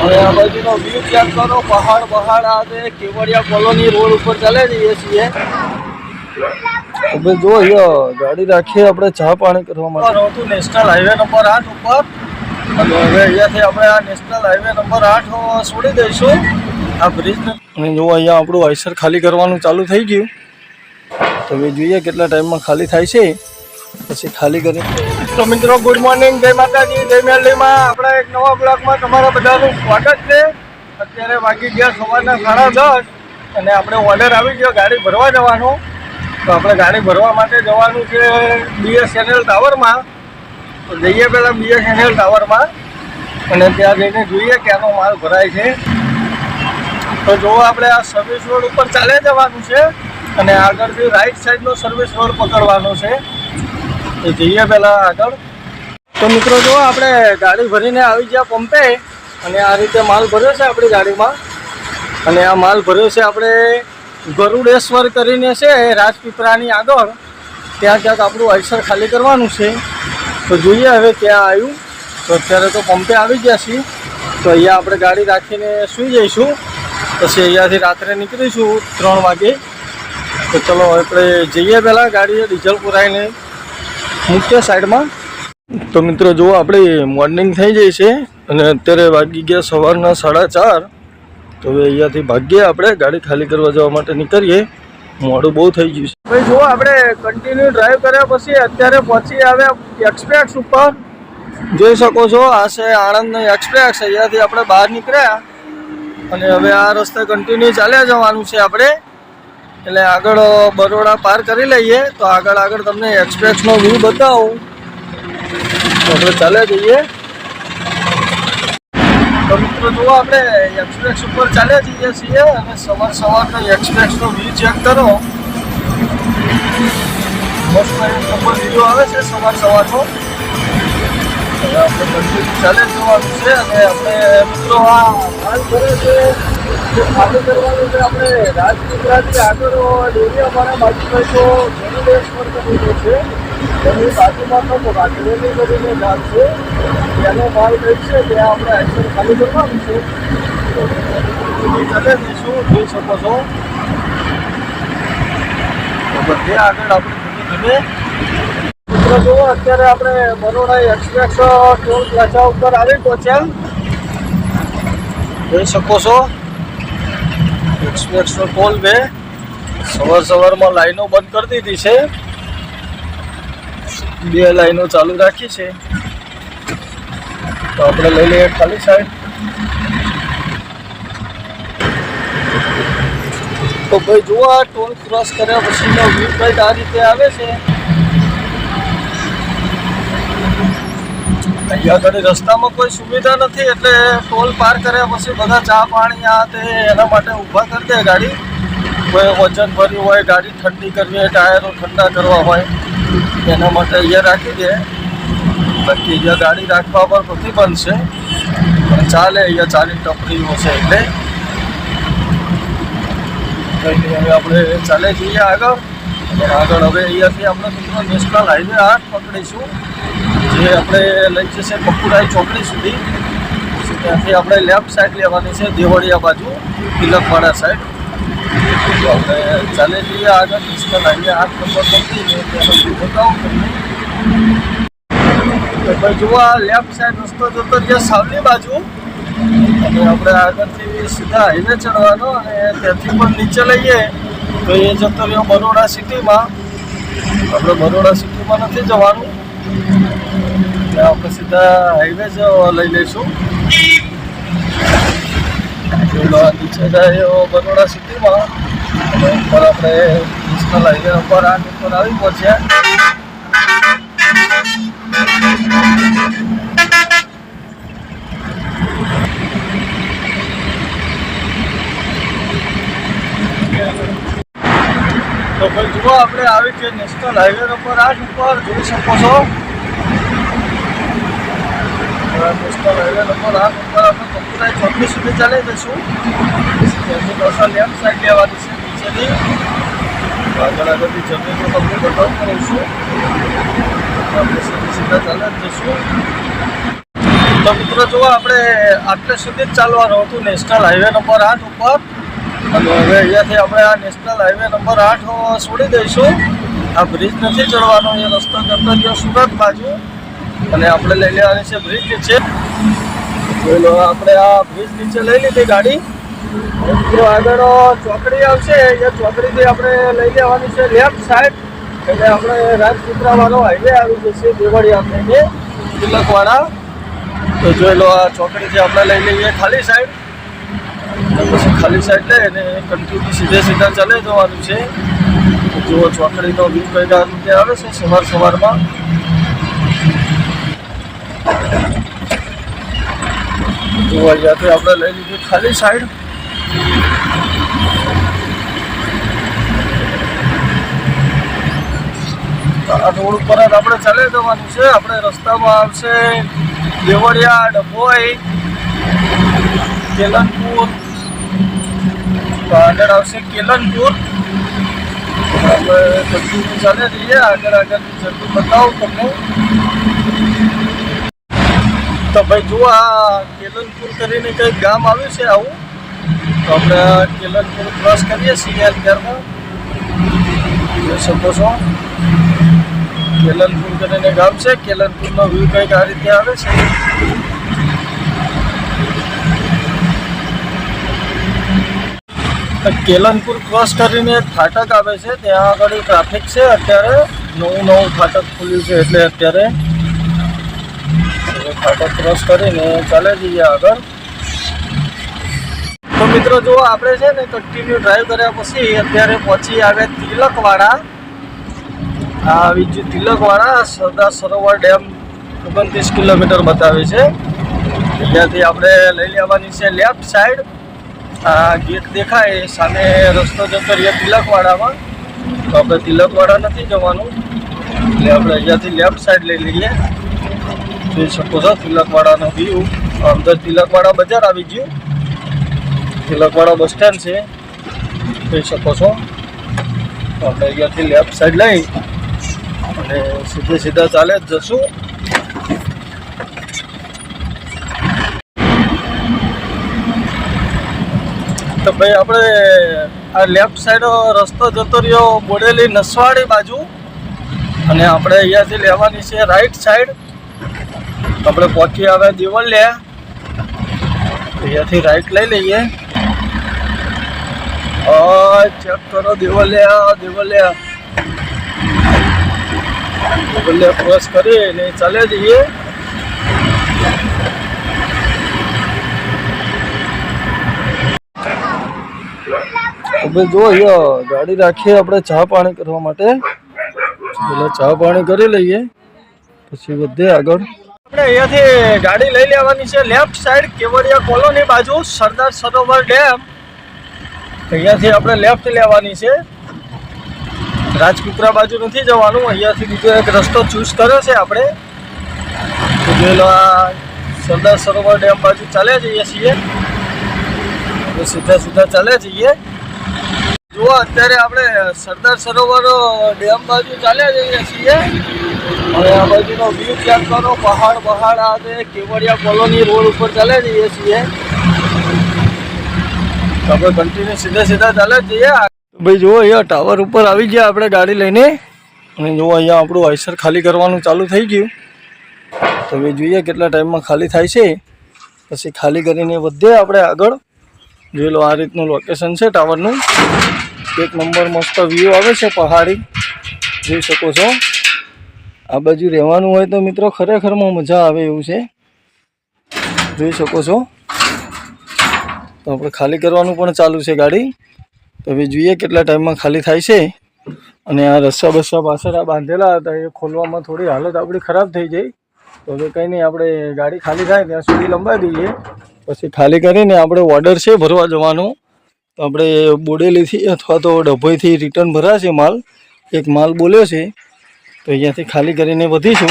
હવે આ બાજુનો વ્યૂ ચેક કરો પહાડ આ છે કેવડિયા કોલોની રોડ ઉપર ચાલે જઈએ છીએ હવે જો ગાડી રાખીએ આપણે ચા પાણી કરવા માટે. હતું નેશનલ હાઈવે નંબર આઠ ઉપર. અને હવે અહીંયાથી આપણે આ નેશનલ હાઈવે નંબર આઠ છોડી દઈશું. આ બ્રિજ અને જો અહીંયા આપણું આઈસર ખાલી કરવાનું ચાલુ થઈ ગયું. તો હવે જોઈએ કેટલા ટાઈમમાં ખાલી થાય છે. પછી ખાલી કરી. તો મિત્રો ગુડ મોર્નિંગ જય માતાજી, જય મેલડીમાં આપણા એક નવા બ્લોગમાં તમારા બધાનું સ્વાગત છે. અત્યારે વાગી ગયા સવારના સાડા દસ અને આપણે ઓર્ડર આવી ગયો, ગાડી ભરવા જવાનો. તો આપણે ગાડી ભરવા માટે જવાનું છે બીએસએનએલ ટાવરમાં તો જઈએ પહેલાં બીએસએનએલ ટાવરમાં અને ત્યાં જઈને જોઈએ ક્યાંનો માલ ભરાય છે. તો જો આપણે આ સર્વિસ રોડ ઉપર ચાલે જવાનું છે અને આગળથી રાઈટ સાઈડનો સર્વિસ રોડ પકડવાનો છે. તો જઈએ પહેલાં આગળ. તો મિત્રો જો આપણે ગાડી ભરીને આવી ગયા પંપે અને આ રીતે માલ ભર્યો છે આપણી ગાડીમાં. અને આ માલ ભર્યો છે આપણે ગરુડેશ્વર કરીને છે રાજપીપળાની આગળ. ત્યાં ક્યાંક આપણું આઈસર ખાલી કરવાનું છે. તો જોઈએ હવે ક્યાં આવ્યું. તો અત્યારે તો પંપે આવી ગયા છીએ. તો અહીંયા આપણે ગાડી રાખીને સૂઈ જઈશું. પછી અહીંયાથી રાત્રે નીકળીશું ત્રણ વાગે. તો ચલો આપણે જઈએ પહેલાં ગાડીએ ડીઝલ પુરાઈને. મુખ્ય સાઈડમાં. તો મિત્રો જુઓ આપણે મોર્નિંગ થઈ જાય છે અને અત્યારે વાગી ગયા સવારના સાડા ચાર. તો હવે અહીંયાથી ભાગીએ આપણે ગાડી ખાલી કરવા જવા માટે નીકળીએ. મોડું બહુ થઈ ગયું છે. ભાઈ જુઓ આપણે કન્ટિન્યુ ડ્રાઈવ કર્યા પછી અત્યારે પહોંચી આવ્યા એક્સપ્રેસ ઉપર. જોઈ શકો છો આ છે આણંદનો એક્સપ્રેસ અહીંયાથી આપણે બહાર નીકળ્યા. અને હવે આ રસ્તે કન્ટિન્યુ ચાલ્યા જવાનું છે આપણે. એટલે આગળ બરોડા પાર કરી લઈએ તો આગળ આગળ તમને એક્સપ્રેસનો વ્યૂ બતાવું. તો આપણે ચાલે જઈએ. તો મિત્રો, જુઓ આપણે એક્સપ્રેસ ઉપર ચાલ્યા જઈએ છીએ અને સવાર સવારનો એક્સપ્રેસનો વ્યૂ ચેક કરો. મસ્ત નંબર વ્યૂ આવે છે સવાર સવારનો. આપણે ચાલે જવાનું છે અને આપણે મિત્રો, આ હાલ કરે છે. જે કરવાનું છે આપણે રાજપીપળાથી આગળ ડેરી અમારા બાજુ તો ગરુડેશ્વર કરીને છે. એની બાજુમાં તો વાઘરેલી કરીને ગામ છે. એનો માલ કઈ છે ત્યાં આપણે એક્શન ખાલી કરવાનું છે. તમે જઈશું જોઈ શકો છો. બધે આગળ આપણે ધીમે મિત્રો, જુઓ, અત્યારે આપણે બરોડા એક્સપ્રેસ ટોલ પ્લાઝા ઉપર આવી પહોંચ્યા. જોઈ શકો છો. એક્સપ્રેસનો ટોલ બે. સવાર સવારમાં લાઈનો બંધ કરી દીધી છે. બે લાઈનો ચાલુ રાખી છે. તો આપણે લઈ લઈએ ખાલી સાઈડ. તો ભાઈ જુઓ આ ટોલ ક્રોસ કર્યા પછીનો વ્યૂ કંઈક આ રીતે આવે છે. અહીંયા આગળ રસ્તામાં કોઈ સુવિધા નથી એટલે ટોલ પાર કર્યા પછી બધા ચા પાણી આ તે એના માટે ઊભા કરી દે ગાડી. કોઈ વજન ભર્યું હોય, ગાડી ઠંડી કરવી હોય, ટાયરો ઠંડા કરવા હોય, એના માટે અહીંયા રાખી દે. બાકી અહીંયા ગાડી રાખવા પર પ્રતિબંધ છે. પણ ચાલે, અહીંયા ચાલી ટપરીઓ છે એટલે. હવે આપણે ચાલે જઈએ આગળ. આગળ હવે અહીંયાથી આપણે મિત્રો નેશનલ હાઈવે આઠ પકડીશું. જે આપણે લઈ જશે કપુરાઈ ચોકડી સુધી. ત્યાંથી આપણે લેફ્ટ સાઈડ લેવાની છે, દેવળિયા બાજુ, તિલકવાડા સાઈડ તો આપણે ચાલે જઈએ આગળ નેશનલ હાઈવે આઠ નંબર તો જુઓ આ લેફ્ટ સાઈડ રસ્તો જતો જે સાવલી બાજુ. અને આપણે આગળથી સીધા હાઈવે ચડવાનો અને ત્યાંથી પણ નીચે લઈએ. તો એ જતો રહ્યો બરોડા સિટીમાં આપણે બરોડા સિટીમાં નથી જવાનું. આપણે સીધા હાઈવે જ લઈ લઈશું. નીચે જાય બરોડા સિટીમાં. ઉપર આપણે નેશનલ હાઈવે ઉપર આ ઉપર આવી પહોંચ્યા. તો ભાઈ જુઓ, આપણે આવી છે નેશનલ હાઈવે ઉપર આઠ ઉપર જોઈ શકો છો. નેશનલ હાઈવે નંબર આઠ ઉપર આપણે કપુરાઈ ચોકડી સુધી ચાલી જઈશું ત્યાંથી સાઈડ લેવાની છે નીચેની આગળ આગળથી જમીન તમને બતાવું કરીશું આપણે સીધી સીધા ચાલે જ જઈશું તો મિત્રો જુઓ, આપણે આટલે સુધી જ ચાલવાનું હતું નેશનલ હાઈવે નંબર આઠ ઉપર. અને હવે અહીંયાથી આપણે આ નેશનલ હાઈવે નંબર આઠ છોડી દઈશું. આ બ્રિજ નથી ચડવાનો, એ રસ્તો જતો ગયો સુરત બાજુ. અને આપણે લઈ લેવાની છે બ્રિજ નીચે લો, આપણે આ બ્રિજ નીચે લઈ લીધી ગાડી. જો આગળ ચોકડી આવશે, એ ચોકડીથી આપણે લઈ લેવાની છે લેફ્ટ સાઈડ એટલે આપણે રાજપીપળા વાળો હાઈવે આવી જશે, દેવળિયા થઈને તિલકવાડા. તો જોઈ લો, આ ચોકડીથી આપણે લઈ લઈએ ખાલી સાઈડ પછી ખાલી સાઈડ લઈ અને કન્ટિન્યુ સીધે સીધા ચાલે જવાનું છે. જુઓ, ચોકડીનો વ્યૂ કઈ રીતે આવે છે, સવાર સવારમાં. જુઓ, અહીંયાથી આપણે લઈ લીધું ખાલી સાઈડ આ રોડ ઉપર જ આપણે ચાલી જવાનું છે. આપણે રસ્તામાં આવશે દેવળિયા, ડભોઈ, કેલનપુર. આગળ આવશે કેલનપુર. આપણે કન્ટિન્યુ ચાલે રહીએ. આગળ આગળની જરૂર બતાવું તમને. તો ભાઈ જુઓ આ કેલનપુર કરીને કંઈક ગામ આવ્યું છે આવું. તો આપણે કેલનપુર ક્રોસ કરીએ છીએ અત્યારમાં જોઈ શકો છો કેલનપુર કરીને ગામ છે, કેલનપુરનો વ્યૂ કંઈક આ રીતે આવે છે. કેલનપુર ક્રોસ કરીને એક ફાટક આવે છે, ત્યાં આગળ ટ્રાફિક છે, અત્યારે નવું નવું ફાટક ખુલ્યું છે, એટલે અત્યારે ફાટક ક્રોસ કરીને ચાલે જઈએ આગળ? તો મિત્રો જો આપણે છે ને કન્ટિન્યુ ડ્રાઈવ કર્યા પછી અત્યારે પહોંચી આવે તિલકવાડા. આ બીજું તિલકવાડા સરદાર સરોવર ડેમ ઓગણત્રીસ કિલોમીટર બતાવે છે. ત્યાંથી આપણે લઈ લેવાની છે લેફ્ટ સાઈડ આ ગેટ દેખાય સામે રસ્તો જતો રહીએ તિલકવાડામાં. તો આપણે તિલકવાડા નથી જવાનું. એટલે આપણે અહીંયાથી લેફ્ટ સાઈડ લઈ લઈએ. જોઈ શકો છો. તિલકવાડાનો વ્યૂ અંદર તિલકવાડા બજાર આવી ગયું. તિલકવાડા બસ સ્ટેન્ડ છે. જોઈ શકો છો. આપણે અહીંયાથી લેફ્ટ સાઈડ લઈ અને સીધે સીધા ચાલે જ જશું. તો ભાઈ આપણે આ લેફ્ટ સાઈડ રસ્તો જતો રહ્યો બોડેલી નસવાડી બાજુ. અને આપણે અહીંયાથી લેવાની છે રાઈટ સાઈડ આપણે પહોંચી આવે દેવલિયા અહીંયાથી રાઈટ લઈ લઈએ. ચેક કરો દેવલિયા દેવલિયા દેવલિયા ક્રોસ કરી ને ચાલે જઈએ. હવે જો ગાડી રાખીએ આપણે ચા પાણી કરવા માટે. એટલે ચા પાણી કરી લઈએ, પછી વધે આગળ. આપણે અહીંયાથી ગાડી લઈ લેવાની છે. લેફ્ટ સાઈડ કેવડિયા કોલોની બાજુ, સરદાર સરોવર ડેમ. અહીંયાથી આપણે લેફ્ટ લેવાની છે. રાજપીપરા બાજુ નથી જવાનું. અહીંયાથી બીજો એક રસ્તો ચૂઝ કર્યો છે આપણે. તો સરદાર સરોવર ડેમ બાજુ ચાલ્યા જઈએ છીએ. સીધા સીધા ચાલ્યા જઈએ. જુઓ, અત્યારે આપણે સરદાર સરોવર ડેમ બાજુ ચાલ્યા જઈએ છીએ. હવે આ બાજુનો વ્યૂ ચેક કરો. પહાડ પહાડ, આ છે કેવડિયા કોલોની રોડ ઉપર ચાલ્યા જઈએ છીએ. આપણે કન્ટિન્યુ સીધા સીધા ચાલ્યા જઈએ. ભાઈ જુઓ, અહીંયા ટાવર ઉપર આવી ગયા આપણે ગાડી લઈને. અને જુઓ, અહીંયા આપણું આઈસર ખાલી કરવાનું ચાલુ થઈ ગયું. તો હવે જોઈએ કેટલા ટાઈમમાં ખાલી થાય છે. પછી ખાલી કરીને વધીએ આપણે આગળ. જોઈ લો, આ રીતનું લોકેશન છે ટાવરનું એક નંબર મસ્ત વ્યૂ આવે છે પહાડી. જોઈ શકો છો. આ બાજુ રહેવાનું હોય તો મિત્રો ખરેખરમાં મજા આવે એવું છે. જોઈ શકો છો. તો આપણે ખાલી કરવાનું પણ ચાલુ છે ગાડી. તો હવે જોઈએ કેટલા ટાઈમમાં ખાલી થાય છે. અને આ રસ્સા બસ્સા પાછળ આ બાંધેલા હતા, એ ખોલવામાં થોડી હાલત આપણી ખરાબ થઈ જાય તો હવે કંઈ નહીં, આપણે ગાડી ખાલી થાય, ત્યાં સુધી લંબાવી દઈએ. પછી ખાલી કરીને આપણે ઓર્ડર છે ભરવા જવાનો. તો આપણે બોડેલીથી અથવા તો ડભોઈથી રિટર્ન ભરાશે માલ. એક માલ બોલ્યો છે. તો અહીંયાથી ખાલી કરીને વધીશું.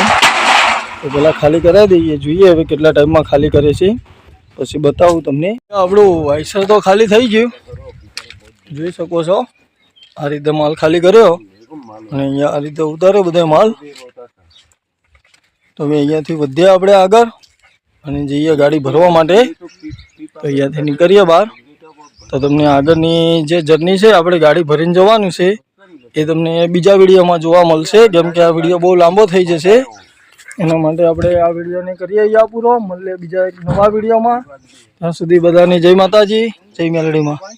તો પહેલાં ખાલી કરાવી દઈએ. જોઈએ હવે કેટલા ટાઈમમાં ખાલી કરે છે. પછી બતાવું તમને. આપણું વાઇસર તો ખાલી થઈ ગયું. જોઈ શકો છો. આ રીતે માલ ખાલી કર્યો. અને અહીંયા આ રીતે ઉતાર્યો બધો માલ. તો હવે અહીંયાથી વધ્યા આપણે આગળ. અને જઈએ ગાડી ભરવા માટે. તો અહીંયાથી નીકળીએ બહાર. તો તમને આગળની જે જર્ની છે, આપણે ગાડી ભરીને જવાનું છે, એ તમને બીજા વિડીયોમાં જોવા મળશે. કેમ કે આ વીડિયો બહુ લાંબો થઈ જશે. એના માટે આપણે આ વિડીયોને કરીએ અહીંયા પૂરો. મળીએ બીજા એક નવા વિડીયોમાં. ત્યાં સુધી બધાને જય માતાજી, જય મેલડીમાં.